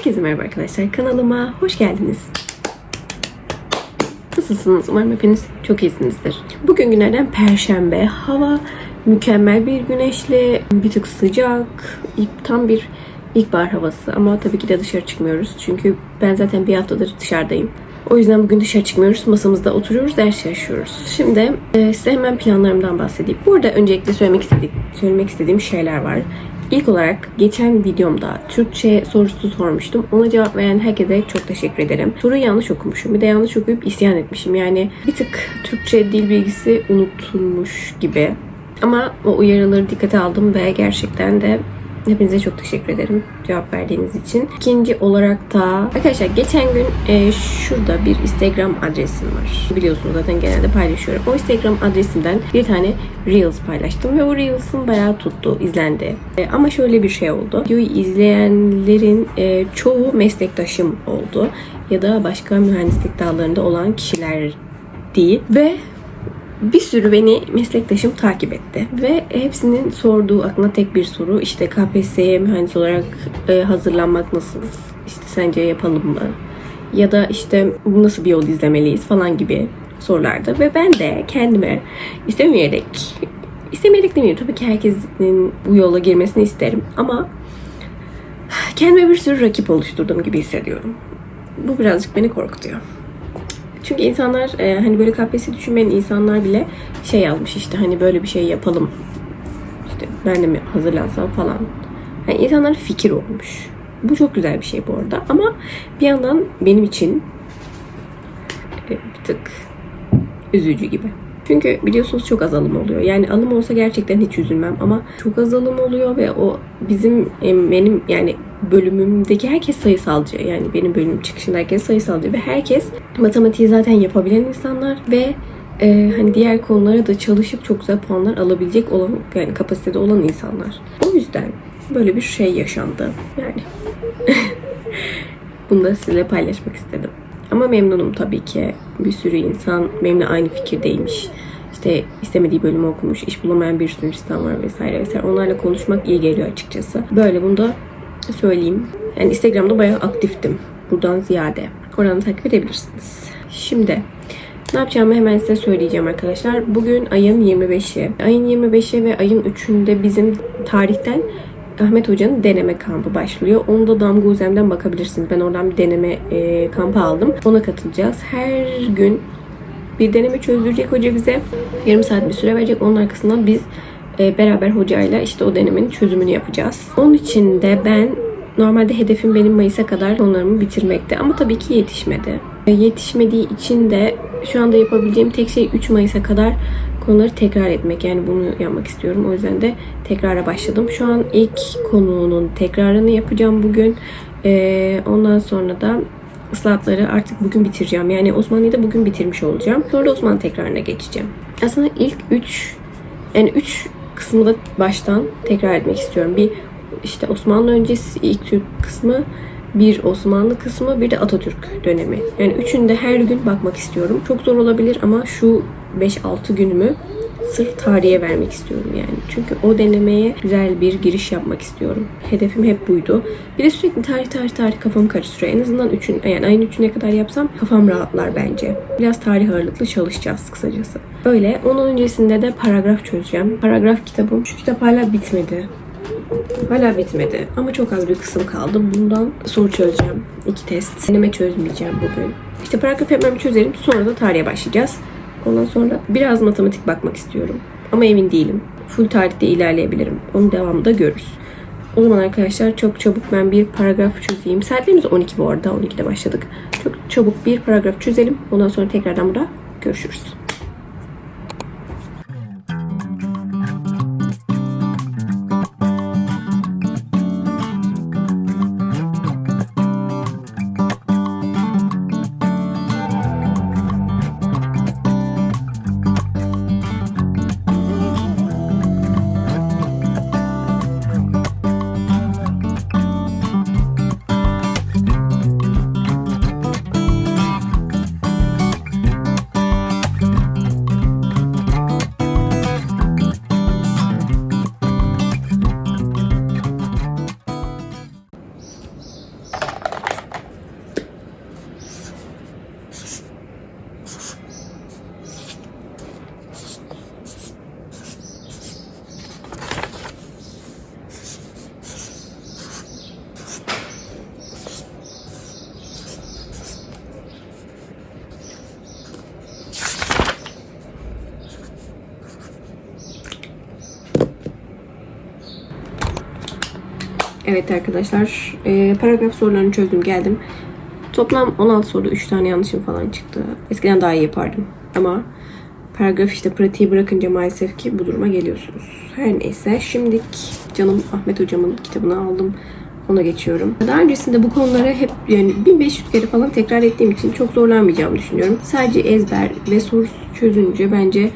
Herkese merhaba arkadaşlar. Kanalıma hoş geldiniz. Nasılsınız? Umarım hepiniz çok iyisinizdir. Bugün günlerden Perşembe. Hava mükemmel bir güneşli, bir tık sıcak, tam bir ilkbahar havası. Ama tabii ki de dışarı çıkmıyoruz. Çünkü ben zaten bir haftadır dışarıdayım. O yüzden bugün dışarı çıkmıyoruz. Masamızda oturuyoruz, ders çalışıyoruz. Şimdi e, size hemen planlarımdan bahsedeyim. Burada öncelikle söylemek istediğim, söylemek istediğim şeyler var. İlk olarak geçen videomda Türkçe sorusu sormuştum. Ona cevap veren herkese çok teşekkür ederim. Soruyu yanlış okumuşum. Bir de yanlış okuyup isyan etmişim. Yani bir tık Türkçe dil bilgisi unutulmuş gibi. Ama o uyarıları dikkate aldım ve gerçekten de Hepinize çok teşekkür ederim cevap verdiğiniz için. İkinci olarak da arkadaşlar geçen gün e, şurada bir Instagram adresim var. Biliyorsunuz zaten genelde paylaşıyorum. O Instagram adresimden bir tane Reels paylaştım ve o Reels'ın bayağı tuttu, izlendi. E, ama şöyle bir şey oldu. Videoyu izleyenlerin e, çoğu meslektaşım oldu ya da başka mühendislik dallarında olan kişiler değil ve bir sürü beni meslektaşım takip etti. Ve hepsinin sorduğu aklına tek bir soru. işte KPSS'ye mühendis olarak e, hazırlanmak nasıl? İşte sence yapalım mı? Ya da işte nasıl bir yol izlemeliyiz falan gibi sorulardı. Ve ben de kendime istemeyerek, istemeyerek demeyeyim tabii ki herkesin bu yola girmesini isterim. Ama kendime bir sürü rakip oluşturduğum gibi hissediyorum. Bu birazcık beni korkutuyor. Çünkü insanlar e, hani böyle KPSS düşünmeyen insanlar bile şey yazmış işte hani böyle bir şey yapalım. İşte ben de mi hazırlansam falan. Yani insanlar fikir olmuş. Bu çok güzel bir şey bu arada. Ama bir yandan benim için e, bir tık üzücü gibi. Çünkü biliyorsunuz çok az alım oluyor. Yani alım olsa gerçekten hiç üzülmem ama çok az alım oluyor ve o bizim e, benim yani bölümümdeki herkes sayısalcı. Yani benim bölümüm çıkışında herkes sayısalcı ve herkes matematiği zaten yapabilen insanlar ve e, hani diğer konulara da çalışıp çok güzel puanlar alabilecek olan yani kapasitede olan insanlar. O yüzden böyle bir şey yaşandı. Yani bunu da sizinle paylaşmak istedim. Ama memnunum tabii ki. Bir sürü insan benimle aynı fikirdeymiş. İşte istemediği bölümü okumuş, iş bulamayan bir sürü insan var vesaire vesaire. Onlarla konuşmak iyi geliyor açıkçası. Böyle bunu da söyleyeyim. Yani Instagram'da bayağı aktiftim. Buradan ziyade. Oradan takip edebilirsiniz. Şimdi ne yapacağımı hemen size söyleyeceğim arkadaşlar. Bugün ayın 25'i. Ayın 25'i ve ayın 3'ünde bizim tarihten Ahmet Hoca'nın deneme kampı başlıyor. Onu da Damga Uzem'den bakabilirsiniz. Ben oradan bir deneme e, kampı aldım. Ona katılacağız. Her gün bir deneme çözdürecek hoca bize. Yarım saat bir süre verecek. Onun arkasından biz e, beraber hocayla işte o denemenin çözümünü yapacağız. Onun için de ben normalde hedefim benim Mayıs'a kadar konularımı bitirmekti. Ama tabii ki yetişmedi. E, yetişmediği için de şu anda yapabileceğim tek şey 3 Mayıs'a kadar konuları tekrar etmek. Yani bunu yapmak istiyorum. O yüzden de tekrara başladım. Şu an ilk konunun tekrarını yapacağım bugün. E, ondan sonra da ıslahatları artık bugün bitireceğim. Yani Osmanlı'yı da bugün bitirmiş olacağım. Sonra Osmanlı tekrarına geçeceğim. Aslında ilk 3 yani 3 kısmı da baştan tekrar etmek istiyorum. Bir işte Osmanlı öncesi ilk Türk kısmı, bir Osmanlı kısmı, bir de Atatürk dönemi. Yani üçünü de her gün bakmak istiyorum. Çok zor olabilir ama şu 5-6 günümü sırf tarihe vermek istiyorum yani. Çünkü o denemeye güzel bir giriş yapmak istiyorum. Hedefim hep buydu. Bir de sürekli tarih tarih tarih kafamı karıştırıyor. En azından üçün, yani ayın üçüne kadar yapsam kafam rahatlar bence. Biraz tarih ağırlıklı çalışacağız kısacası. Öyle. Onun öncesinde de paragraf çözeceğim. Paragraf kitabım. Şu kitap hala bitmedi. Hala bitmedi. Ama çok az bir kısım kaldı. Bundan soru çözeceğim. İki test. Deneme çözmeyeceğim bugün. İşte paragraf bir çözerim. Sonra da tarihe başlayacağız. Ondan sonra biraz matematik bakmak istiyorum. Ama emin değilim. Full tarihte ilerleyebilirim. Onun devamında görürüz. O zaman arkadaşlar çok çabuk ben bir paragraf çözeyim. Saatlerimiz 12 bu arada. 12'de başladık. Çok çabuk bir paragraf çözelim. Ondan sonra tekrardan burada görüşürüz. Evet arkadaşlar, e, paragraf sorularını çözdüm geldim. Toplam 16 soruda 3 tane yanlışım falan çıktı. Eskiden daha iyi yapardım. Ama paragraf işte pratiği bırakınca maalesef ki bu duruma geliyorsunuz. Her neyse şimdilik canım Ahmet hocamın kitabını aldım. Ona geçiyorum. Daha öncesinde bu konuları hep yani 1500 kere falan tekrar ettiğim için çok zorlanmayacağımı düşünüyorum. Sadece ezber ve soru çözünce bence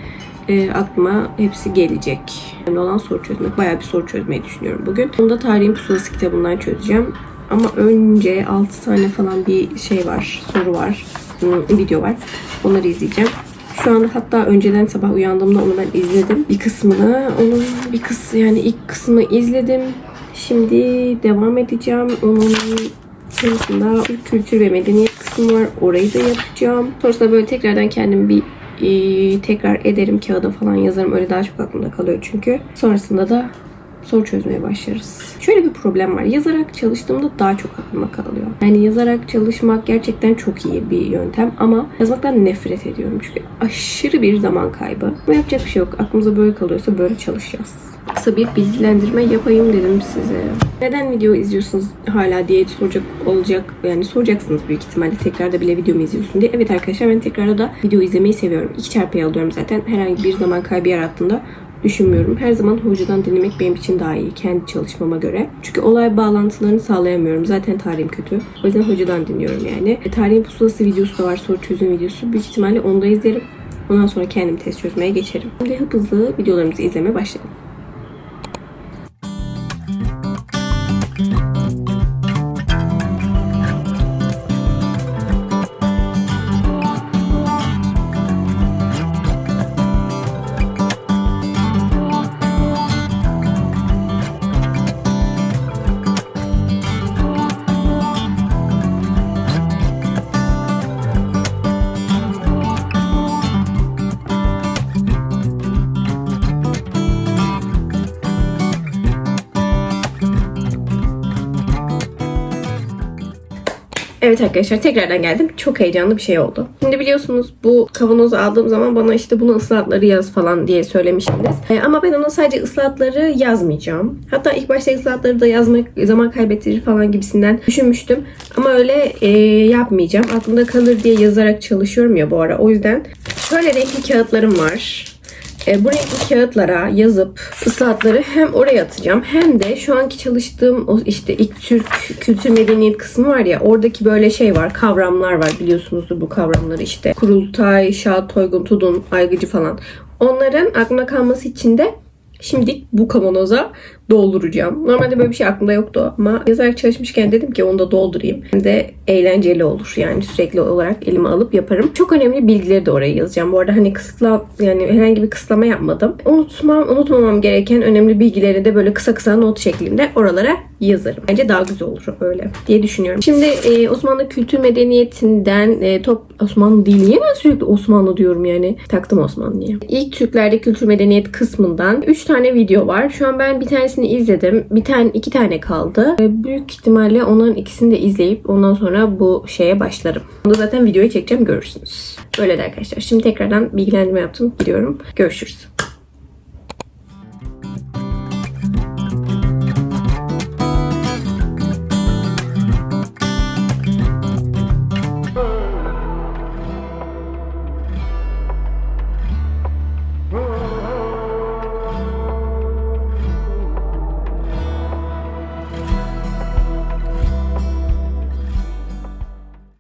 e, aklıma hepsi gelecek. Önemli olan soru çözmek. Bayağı bir soru çözmeyi düşünüyorum bugün. Onu da Tarihin Pusulası kitabından çözeceğim. Ama önce 6 tane falan bir şey var, soru var, hmm, video var. Onları izleyeceğim. Şu anda hatta önceden sabah uyandığımda onu ben izledim. Bir kısmını, onun bir kısmı yani ilk kısmını izledim. Şimdi devam edeceğim. Onun sonrasında kültür ve medeniyet kısmı var. Orayı da yapacağım. Sonrasında böyle tekrardan kendim bir e, tekrar ederim kağıda falan yazarım. Öyle daha çok aklımda kalıyor çünkü. Sonrasında da soru çözmeye başlarız. Şöyle bir problem var. Yazarak çalıştığımda daha çok aklıma kalıyor. Yani yazarak çalışmak gerçekten çok iyi bir yöntem ama yazmaktan nefret ediyorum. Çünkü aşırı bir zaman kaybı. Ama yapacak bir şey yok. Aklımıza böyle kalıyorsa böyle çalışacağız. Kısa bir bilgilendirme yapayım dedim size. Neden video izliyorsunuz hala diye soracak olacak. Yani soracaksınız büyük ihtimalle tekrarda bile videomu izliyorsun diye. Evet arkadaşlar ben tekrarda da video izlemeyi seviyorum. İki çarpıya alıyorum zaten. Herhangi bir zaman kaybı yarattığında düşünmüyorum. Her zaman hocadan dinlemek benim için daha iyi. Kendi çalışmama göre. Çünkü olay bağlantılarını sağlayamıyorum. Zaten tarihim kötü. O yüzden hocadan dinliyorum yani. E, tarihin pusulası videosu da var. Soru çözüm videosu. Büyük ihtimalle onu da izlerim. Ondan sonra kendim test çözmeye geçerim. Şimdi hızlı videolarımızı izlemeye başlayalım. Evet arkadaşlar tekrardan geldim. Çok heyecanlı bir şey oldu. Şimdi biliyorsunuz bu kavanozu aldığım zaman bana işte bunu ıslahatları yaz falan diye söylemiştiniz. E, ama ben ona sadece ıslahatları yazmayacağım. Hatta ilk başta ıslahatları da yazmak zaman kaybettirir falan gibisinden düşünmüştüm. Ama öyle e, yapmayacağım. Aklımda kalır diye yazarak çalışıyorum ya bu ara. O yüzden şöyle renkli kağıtlarım var. E, bu renkli kağıtlara yazıp ıslahatları hem oraya atacağım hem de şu anki çalıştığım o işte ilk Türk kültür medeniyet kısmı var ya oradaki böyle şey var kavramlar var biliyorsunuzdur bu kavramları işte kurultay, şahat, toygun, tudun, aygıcı falan. Onların aklına kalması için de Şimdilik bu kavanoza dolduracağım. Normalde böyle bir şey aklımda yoktu ama yazarak çalışmışken dedim ki onu da doldurayım. Hem de eğlenceli olur. Yani sürekli olarak elime alıp yaparım. Çok önemli bilgileri de oraya yazacağım. Bu arada hani kısıtla yani herhangi bir kısıtlama yapmadım. Unutmam, unutmamam gereken önemli bilgileri de böyle kısa kısa not şeklinde oralara yazarım. Bence daha güzel olur öyle diye düşünüyorum. Şimdi e, Osmanlı kültür medeniyetinden e, top Osmanlı değil. Niye ben sürekli Osmanlı diyorum yani? Taktım Osmanlı'ya. İlk Türklerde kültür medeniyet kısmından 3 tane video var. Şu an ben bir tanesini izledim. Bir tane iki tane kaldı. Büyük ihtimalle onların ikisini de izleyip ondan sonra bu şeye başlarım. Onu zaten videoyu çekeceğim görürsünüz. Böyle de arkadaşlar. Şimdi tekrardan bilgilendirme yaptım. Gidiyorum. Görüşürüz.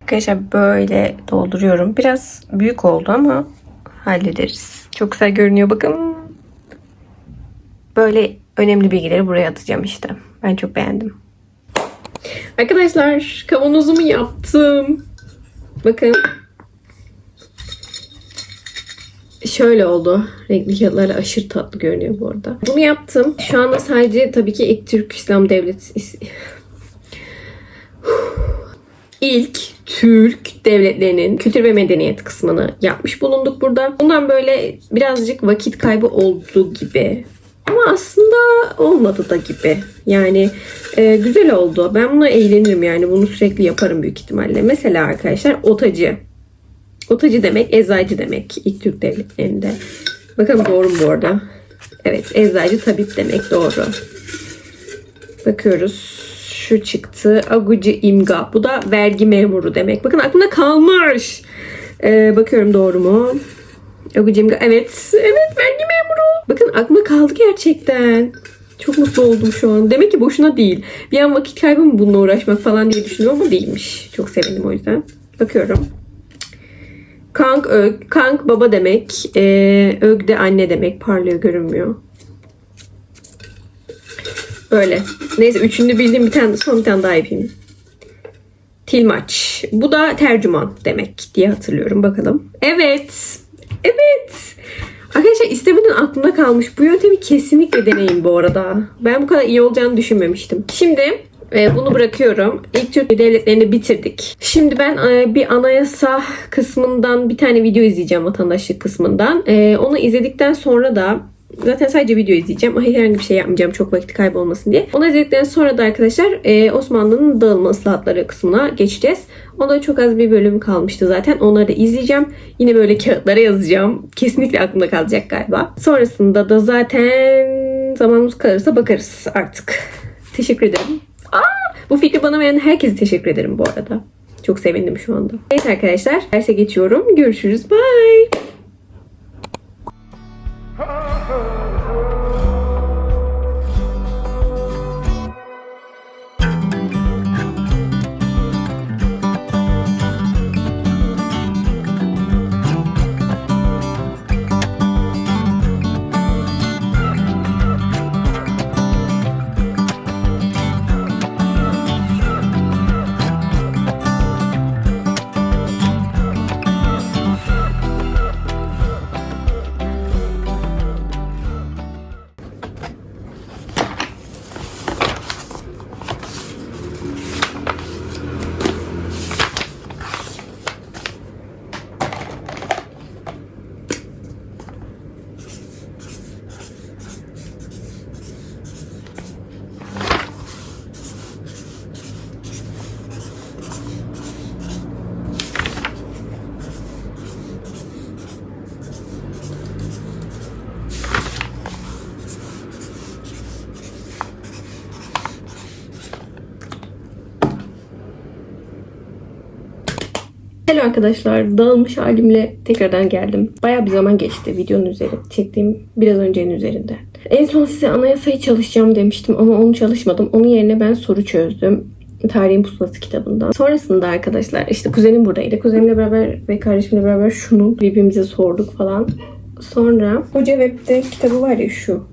Arkadaşlar böyle dolduruyorum. Biraz büyük oldu ama hallederiz. Çok güzel görünüyor bakın. Böyle önemli bilgileri buraya atacağım işte. Ben çok beğendim. Arkadaşlar kavanozumu yaptım. Bakın. Şöyle oldu. Renkli kağıtlar aşırı tatlı görünüyor bu arada. Bunu yaptım. Şu anda sadece tabii ki ilk Türk İslam Devleti ilk Türk devletlerinin kültür ve medeniyet kısmını yapmış bulunduk burada. Bundan böyle birazcık vakit kaybı oldu gibi. Ama aslında olmadı da gibi. Yani e, güzel oldu. Ben buna eğlenirim yani. Bunu sürekli yaparım büyük ihtimalle. Mesela arkadaşlar otacı. Otacı demek eczacı demek ilk Türk devletlerinde. Bakalım doğru mu bu arada? Evet eczacı tabip demek doğru. Bakıyoruz. Şu çıktı. Agucu imga. Bu da vergi memuru demek. Bakın aklımda kalmış. Ee, bakıyorum doğru mu? Agucu imga. Evet. Evet vergi memuru. Bakın aklımda kaldı gerçekten. Çok mutlu oldum şu an. Demek ki boşuna değil. Bir an vakit kaybı mı bununla uğraşmak falan diye düşünüyorum ama değilmiş. Çok sevindim o yüzden. Bakıyorum. Kank ög. Kank baba demek. Ee, ög de anne demek. Parlıyor görünmüyor. Böyle. Neyse üçünü bildiğim bir tane son bir tane daha yapayım. Tilmaç. Bu da tercüman demek diye hatırlıyorum. Bakalım. Evet. Evet. Arkadaşlar istemeden aklımda kalmış. Bu yöntemi kesinlikle deneyin bu arada. Ben bu kadar iyi olacağını düşünmemiştim. Şimdi e, bunu bırakıyorum. İlk Türk devletlerini bitirdik. Şimdi ben e, bir anayasa kısmından bir tane video izleyeceğim vatandaşlık kısmından. E, onu izledikten sonra da Zaten sadece video izleyeceğim. Herhangi bir şey yapmayacağım çok vakit kaybolmasın diye. Onu izledikten sonra da arkadaşlar e, Osmanlı'nın dağılma ıslahatları kısmına geçeceğiz. Onda çok az bir bölüm kalmıştı zaten. Onları da izleyeceğim. Yine böyle kağıtlara yazacağım. Kesinlikle aklımda kalacak galiba. Sonrasında da zaten zamanımız kalırsa bakarız artık. Teşekkür ederim. Aa, bu fikri bana veren herkese teşekkür ederim bu arada. Çok sevindim şu anda. Evet arkadaşlar derse geçiyorum. Görüşürüz. Bye. Hello arkadaşlar. Dağılmış halimle tekrardan geldim. Baya bir zaman geçti videonun üzeri. Çektiğim biraz öncenin üzerinden. En son size anayasayı çalışacağım demiştim ama onu çalışmadım. Onun yerine ben soru çözdüm. Tarihin Pusulası kitabından. Sonrasında arkadaşlar işte kuzenim buradaydı. Kuzenimle beraber ve kardeşimle beraber şunu birbirimize sorduk falan. Sonra Hoca Web'de kitabı var ya şu.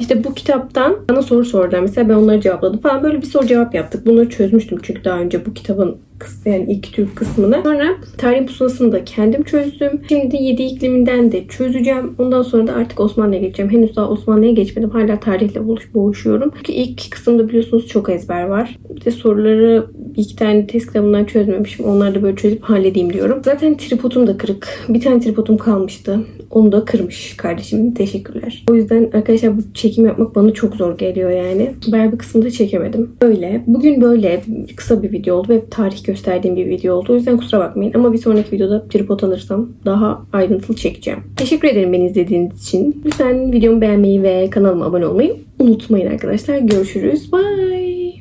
İşte bu kitaptan bana soru sordular. Mesela ben onları cevapladım falan. Böyle bir soru cevap yaptık. Bunları çözmüştüm çünkü daha önce bu kitabın yani ilk Türk kısmını. Sonra tarihin pusulasını da kendim çözdüm. Şimdi 7 ikliminden de çözeceğim. Ondan sonra da artık Osmanlı'ya geçeceğim. Henüz daha Osmanlı'ya geçmedim. Hala tarihle boğuşuyorum. Çünkü ilk kısımda biliyorsunuz çok ezber var. Bir de soruları iki tane test kitabından çözmemişim. Onları da böyle çözüp halledeyim diyorum. Zaten tripodum da kırık. Bir tane tripodum kalmıştı. Onu da kırmış kardeşim. Teşekkürler. O yüzden arkadaşlar bu çekim yapmak bana çok zor geliyor yani. Bayağı bir kısımda çekemedim. Böyle. Bugün böyle kısa bir video oldu ve tarih gösterdiğim bir video oldu. O yüzden kusura bakmayın. Ama bir sonraki videoda tripod alırsam daha ayrıntılı çekeceğim. Teşekkür ederim beni izlediğiniz için. Lütfen videomu beğenmeyi ve kanalıma abone olmayı unutmayın arkadaşlar. Görüşürüz. Bye.